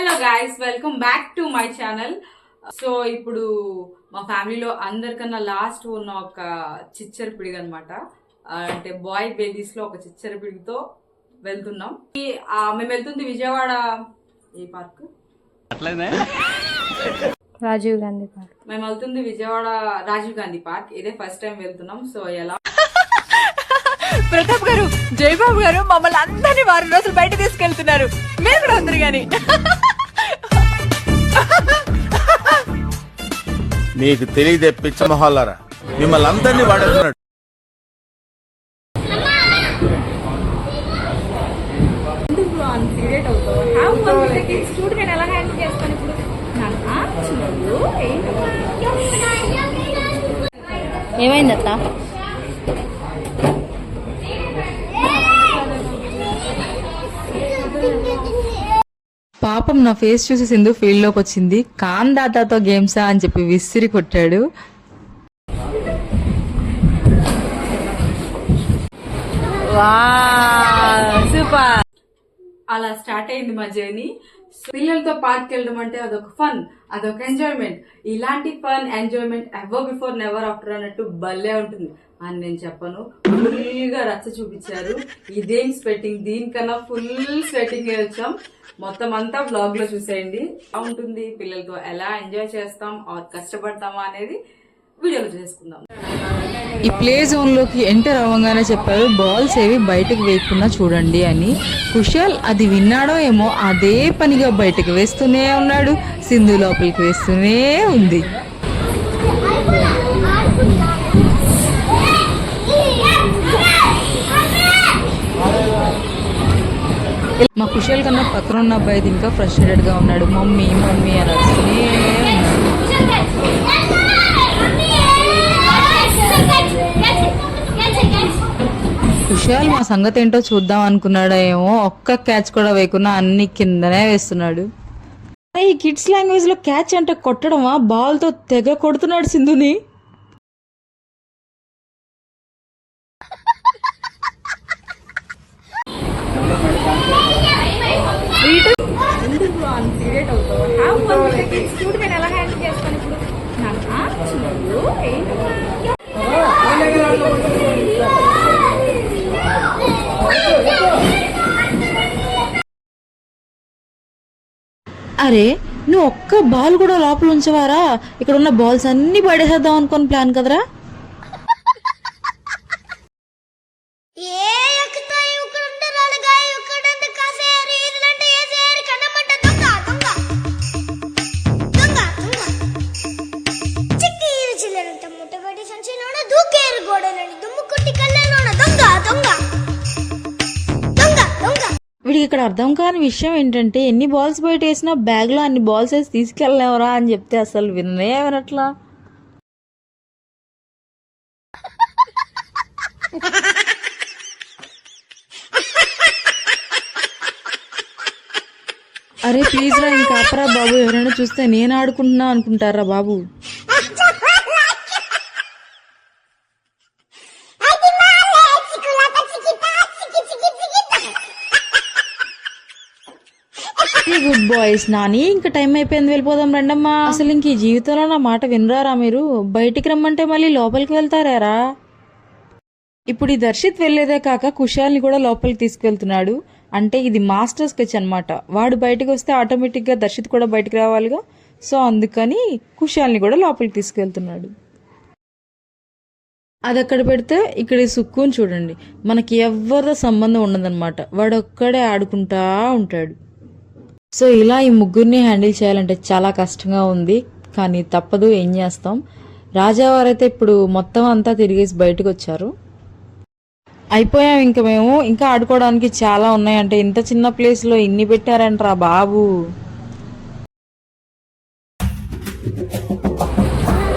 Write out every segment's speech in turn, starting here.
Hello guys welcome back to my channel so ఇప్పుడు మా ఫ్యామిలీలో అందరికన్నా లాస్ట్ ఉన్న ఒక చిచ్చర పిడిగ అనమాట అంటే బాయ్ బేబీస్లో ఒక చిచ్చర పిడిగితో వెళ్తున్నాం. మేము వెళ్తుంది విజయవాడ ఏ పార్క్ రాజీవ్ గాంధీ పార్క్. మేము వెళ్తుంది విజయవాడ రాజీవ్ గాంధీ పార్క్. ఇదే ఫస్ట్ టైం వెళ్తున్నాం. సో ఎలా? ప్రతాప్ గారు జయబాబు గారు మమ్మల్ని అందరినీ వారం రోజులు బయట తీసుకెళ్తున్నారు. మీరు కూడా అందరు గాని. మీకు తెలియదే పిచ్చ మొహాలారా. మిమ్మల్ని అందరినీ వాడుతున్నాడు ఏమైంది అట్లా పాపం నా ఫేస్ చూసి సింధు ఫీల్డ్లోకి వచ్చింది. కాన్ దాతాతో గేమ్సా అని చెప్పి విసిరి కొట్టాడు. సూపర్. అలా స్టార్ట్ అయింది మా జర్నీ. పిల్లలతో పార్క్ వెళ్ళడం అంటే అదొక ఫన్ అదొక ఎంజాయ్మెంట్ ఇలాంటి fun enjoyment ever before never after అన్నట్టు భలే ఉంటుంది. అని నేను చెప్పను. ఫుల్గా రచ్చ చూపించారు. ఇదేం స్వెట్టింగ్ దీనికన్నా ఫుల్ స్వెట్టింగ్ వచ్చాం. మొత్తం అంతా బ్లాగ్లో చూసేయండి. ఎలా ఉంటుంది? పిల్లలతో ఎలా ఎంజాయ్ చేస్తాం? ఆర్ కష్టపడతామా అనేది వీడియోలో చేసుకుందాం ఈ ప్లే జోన్లోకి ఎంటర్ అవ్వగానే చెప్పారు బాల్స్ ఏవి బయటకు వేయకుండా చూడండి అని. కుషాల్ అది విన్నాడో ఏమో అదే పనిగా బయటకు వేస్తూనే ఉన్నాడు. సింధు లోపలికి వేస్తూనే ఉంది. మా కుషాల్ కన్నా పక్కన ఉన్న అబ్బాయి ఇంకా ఫ్రస్ట్రేటెడ్గా ఉన్నాడు. మమ్మీ మమ్మీ అని అరుస్తూనే కుషాల్ మా సంగతి ఏంటో చూద్దాం అనుకున్నాడా ఏమో ఒక్క క్యాచ్ కూడా వేయకుండా అన్ని కిందనే వేస్తున్నాడు. ఈ కిడ్స్ లాంగ్వేజ్లో క్యాచ్ అంటే కొట్టడమా? బాల్తో తెగ కొడుతున్నాడు సింధుని. అరే నువ్వు ఒక్క బాల్ కూడా లోపల ఉంచవారా? ఇక్కడ ఉన్న బాల్స్ అన్ని పడేసేద్దాం అనుకుని ప్లాన్ కదరా? వీడికి ఇక్కడ అర్థం కాని విషయం ఏంటంటే ఎన్ని బాల్స్ బయట వేసినా బ్యాగ్లో అన్ని బాల్స్ వేసి తీసుకెళ్ళలేవరా అని చెప్తే అసలు విననే వినట్లా. అరే ప్లీజ్ రా ఇంకా అప్పరా బాబు. ఎవరైనా చూస్తే నేను ఆడుకుంటున్నా అనుకుంటారా బాబు? బాయ్స్ నాని ఇంకా టైం అయిపోయింది వెళ్ళిపోదాం రండమ్మా. అసలు ఇంక ఈ జీవితంలో నా మాట వినరారా మీరు? బయటికి రమ్మంటే మళ్ళీ లోపలికి వెళ్తారా ఇప్పుడు ఈ దర్శిత్ వెళ్ళేదే కాక కుషాల్ని కూడా లోపలికి తీసుకెళ్తున్నాడు. అంటే ఇది మాస్టర్ స్కెచ్ అన్నమాట. వాడు బయటికి వస్తే ఆటోమేటిక్గా దర్శిత్ కూడా బయటికి రావాలిగా. సో అందుకని కుషాల్ని కూడా లోపలికి తీసుకెళ్తున్నాడు. అది అక్కడ పెడితే ఇక్కడ సుక్కుని చూడండి. మనకి ఎవరితో సంబంధం ఉండదన్నమాట. వాడు ఒక్కడే ఆడుకుంటా ఉంటాడు. సో ఇలా ఈ ముగ్గురిని హ్యాండిల్ చేయాలంటే చాలా కష్టంగా ఉంది కానీ తప్పదు ఏం చేస్తాం? రాజావారైతే ఇప్పుడు మొత్తం అంతా తిరిగేసి బయటకు వచ్చారు అయిపోయాం ఇంకా మేము. ఇంకా ఆడుకోవడానికి చాలా ఉన్నాయంటే ఇంత చిన్న ప్లేస్లో ఇన్ని పెట్టారంట్రా బాబు.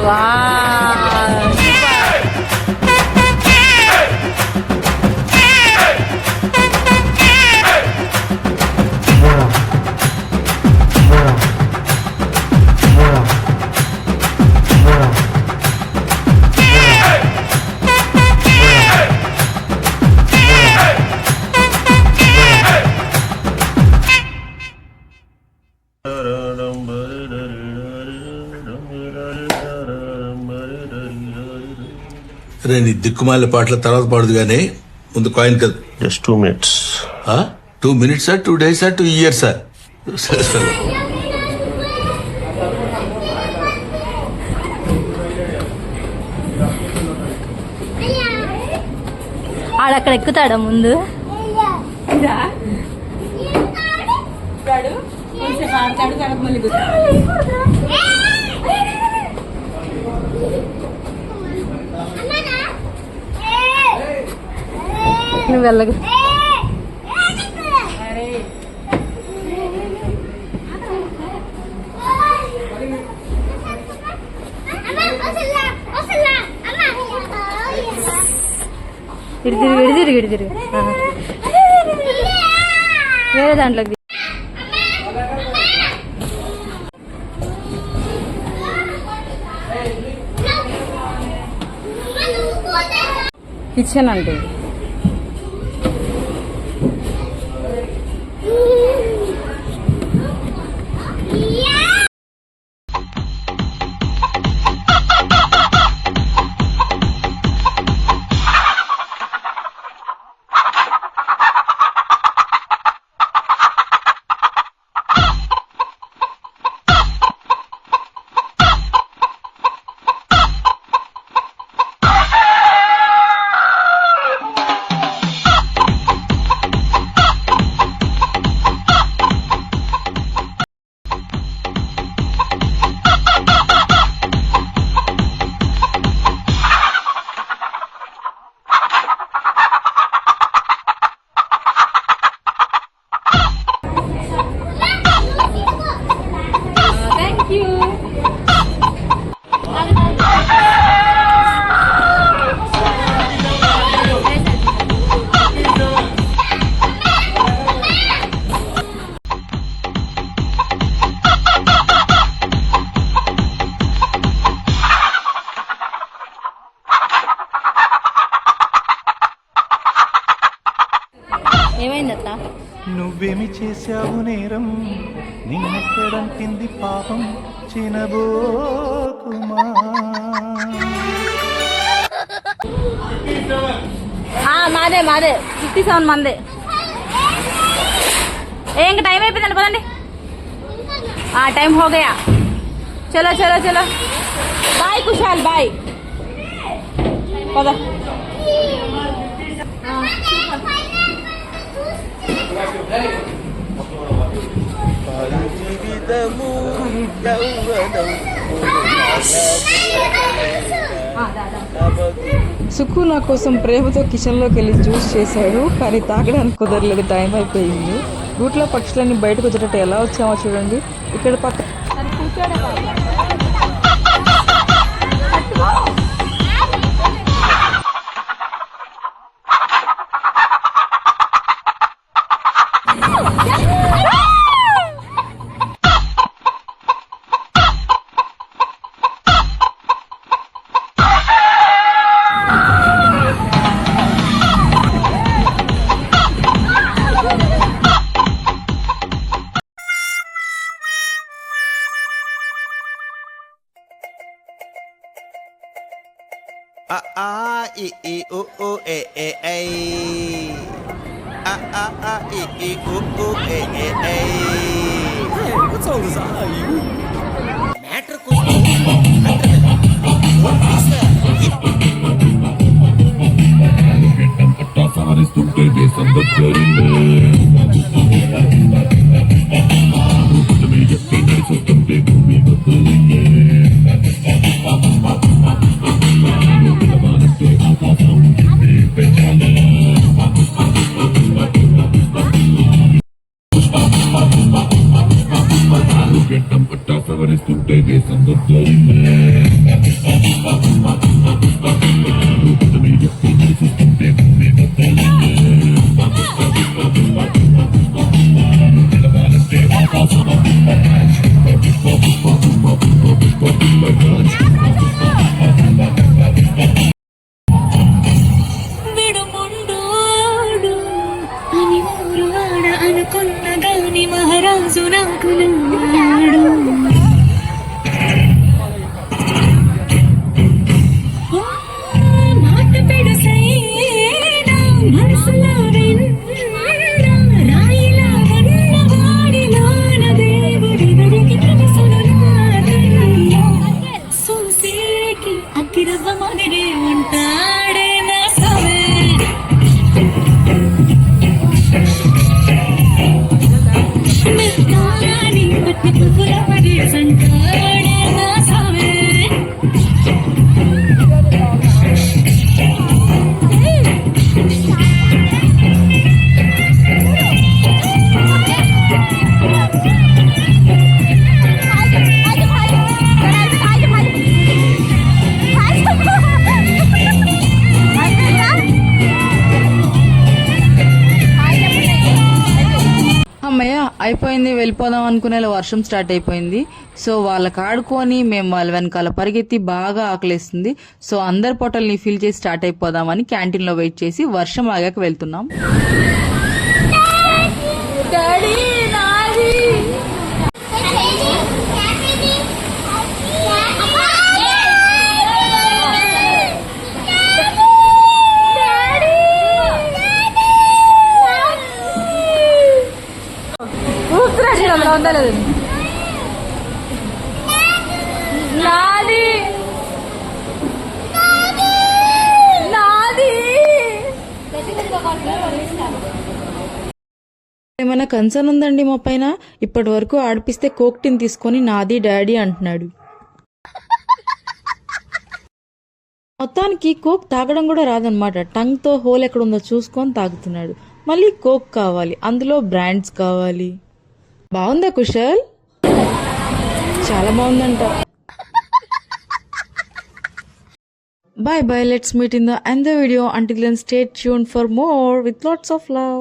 వా నీ దిక్కుమాల పాటల తర్వాత పాడదు కానీ ముందు కాయిన్ కదా. జస్ట్ టూ మినిట్స్ టూ మినిట్సా టూ డేసా టూ ఇయర్సా సరే సరే. ఆడక్కడ ఎక్కుతాడా ముందు? వెళ్ళగు. ఇడి తిరిగి ఇటు తిరిగి తిరిగి. వేరే దాంట్లోకి ది- కిచెన్ అంటే నువ్వేమి చేశావు నేరం? నిన్నెక్కడంటింది పాపం చినబోకుమా ఆ, మాదే మాదే. ఫిఫ్టీ సెవెన్ మందే. ఏ ఇంకా టైం అయిపోయిందండి పదండి. ఆ టైం హో గయా చలో చలో చలో. Bye Kushal bye. పద. సుక్కు నా కోసం ప్రేమతో కిచెన్లోకి వెళ్ళి జ్యూస్ చేశాడు కానీ తాగడానికి కుదరలేదు టైం అయిపోయింది. గూట్లో పక్షులన్నీ బయటకు వచ్చేటట్టు ఎలా వచ్చామో చూడండి. ఇక్కడ పక్క ఆ ఆ ఇ ఈ ఉ ఉ ఏ ఏ ఐ ఆ ఆ ఆ ఇ ఈ ఉ ఉ ఏ ఏ ఐ మ్యాటర్ విడుముండోడు అని ఊరు ఆడ అనుకున్న గాని మహారాజు నాకు నాడు అయిపోయింది వెళ్ళిపోదాం అనుకునేలా వర్షం స్టార్ట్ అయిపోయింది. సో వాళ్ళకి ఆడుకొని మేము వాళ్ళ వెనకాల పరిగెత్తి బాగా ఆకలేస్తుంది. సో అందరి పొట్టల్ని ఫిల్ చేసి స్టార్ట్ అయిపోదామని క్యాంటీన్లో వెయిట్ చేసి వర్షం ఆగాక వెళ్తున్నాం. ఏమైనా కన్సర్న్ ఉందండి మా పైన? ఇప్పటి వరకు ఆడిపిస్తే కోక్టిని తీసుకొని నాది డాడీ అంటున్నాడు. మొత్తానికి కోక్ తాగడం కూడా రాదనమాట టంగ్తో హోల్ ఎక్కడ ఉందో చూసుకొని తాగుతున్నాడు. మళ్ళీ కోక్ కావాలి. అందులో బ్రాండ్స్ కావాలి. బాగుందా కుశల్? చాలా బాగుందంట. Bye bye let's meet in the and the video until then stay tune for more with lots of love